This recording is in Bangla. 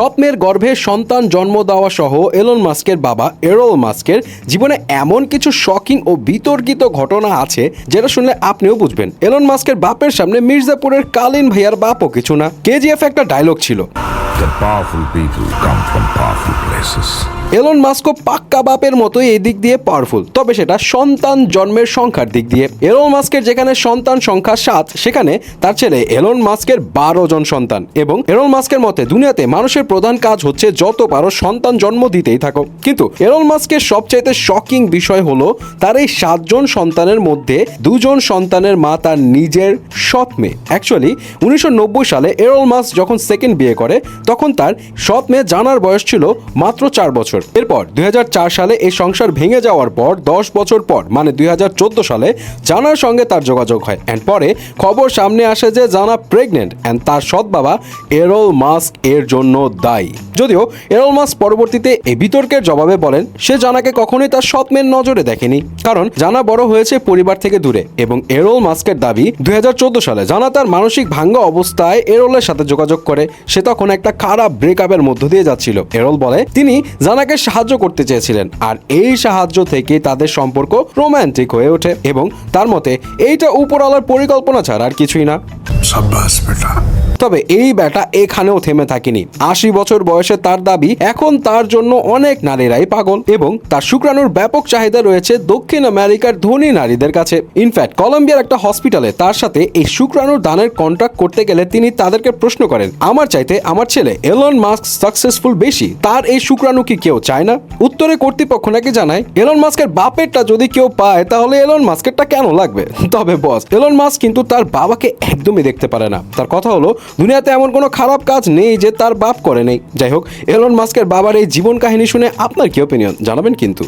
স্বপ্নের গর্ভে সন্তান জন্ম দেওয়া সহ এলন মাস্কের বাবা এরল মাস্কের জীবনে এমন কিছু শকিং ও বিতর্কিত ঘটনা আছে যেটা শুনলে আপনিও বুঝবেন। এলন মাস্কের বাপের সামনে মির্জাপুরের কালিন ভাইয়ার বাপও কিছু না। কেজিএফ একটা ডায়লগ ছিল। Places. এলন মাস্কও পাক্কা বাপের মতোই এই দিক দিয়ে পাওয়ারফুল তবে সেটা সন্তান জন্মের সংখ্যার দিক দিয়ে। এলন মাস্কের যেখানে সন্তান সংখ্যা সাত, সেখানে তার ছেলে এলন মাস্কের বারো জন সন্তান এবং এলন মাস্কের মতে দুনিয়াতে মানুষের প্রধান কাজ হচ্ছে যত পারো সন্তান জন্ম দিতেই থাকো। কিন্তু এলন মাস্কের সবচাইতে শকিং বিষয় হলো তার এই সাতজন সন্তানের মধ্যে দুজন সন্তানের মা তার নিজের সৎ মেয়ে। অ্যাকচুয়ালি উনিশশো সালে এরল মাস্ক যখন সেকেন্ড বিয়ে করে তখন তার সৎ মেয়ে জানার বয়স ছিল মাত্র চার বছর। এরপর দুই সালে এই সংসার ভেঙে যাওয়ার পর দশ বছর পর মানে দুই সালে জানার সঙ্গে তার যোগাযোগ হয়। অ্যান্ড পরে খবর সামনে আসে যে জানা প্রেগনেন্ট অ্যান্ড তার সৎ বাবা এরল মাস্ক এর জন্য দায়ী। যদিও এরল মাস্ক পরবর্তীতে এই বিতর্কের জবাবে বলেন, সে জানাকে কখনোই তার সৎ মেয়ের নজরে দেখেনি। কারণ জানা বড় হয়েছে পরিবার থেকে দূরে এবং এরল মাস্কের দাবি দুই হাজার চোদ্দ সালে জানা তার মানসিক ভাঙ্গা অবস্থায় এরলের সাথে যোগাযোগ করে। সে তখন একটা খারাপ ব্রেকআপের মধ্য দিয়ে যাচ্ছিল। এরল বলে, তিনি জানাকে সাহায্য করতে চেয়েছিলেন, আর এই সাহায্য থেকে তাদের সম্পর্ক রোম্যান্টিক হয়ে ওঠে এবং তার মতে এইটা উপরওয়ালার পরিকল্পনা ছাড়া আর কিছুই না। সাব্বাস, বেটা। তবে এই ব্যাটা এখানেও থেমে থাকেনি। আশি বছর বয়সে তার দাবি, এখন তার জন্য অনেক নারীরাই পাগল এবং তার শুক্রাণুর ব্যাপক চাহিদা রয়েছে দক্ষিণ আমেরিকার ধনী নারীদের কাছে। ইনফ্যাক্ট কলম্বিয়ার একটা হসপিটালে তার সাথে এই শুক্রাণুর দানের কন্ট্রাক্ট করতে গেলে তিনি তাদেরকে প্রশ্ন করেন, আমার চাইতে আমার ছেলে এলন মাস্ক সাকসেসফুল বেশি? তার এই শুক্রাণু কি কেউ চায় না? উত্তরে কর্তৃপক্ষ নাকি জানায় এলন মাস্কের বাপেরটা যদি কেউ পায়, তাহলে এলন মাস্কেরটা কেন লাগবে? তবে বস এলন মাস্ক কিন্তু তার বাবাকে একদমই দেখতে পারে না। তার কথা হলো দুনিয়াতে এমন কোনো খারাপ কাজ নেই যে তার বাপ করে নেই। যাই হোক এলন মাস্কের বাবার এই জীবন কাহিনী শুনে আপনার কি ওপিনিয়ন জানাবেন কিন্তু।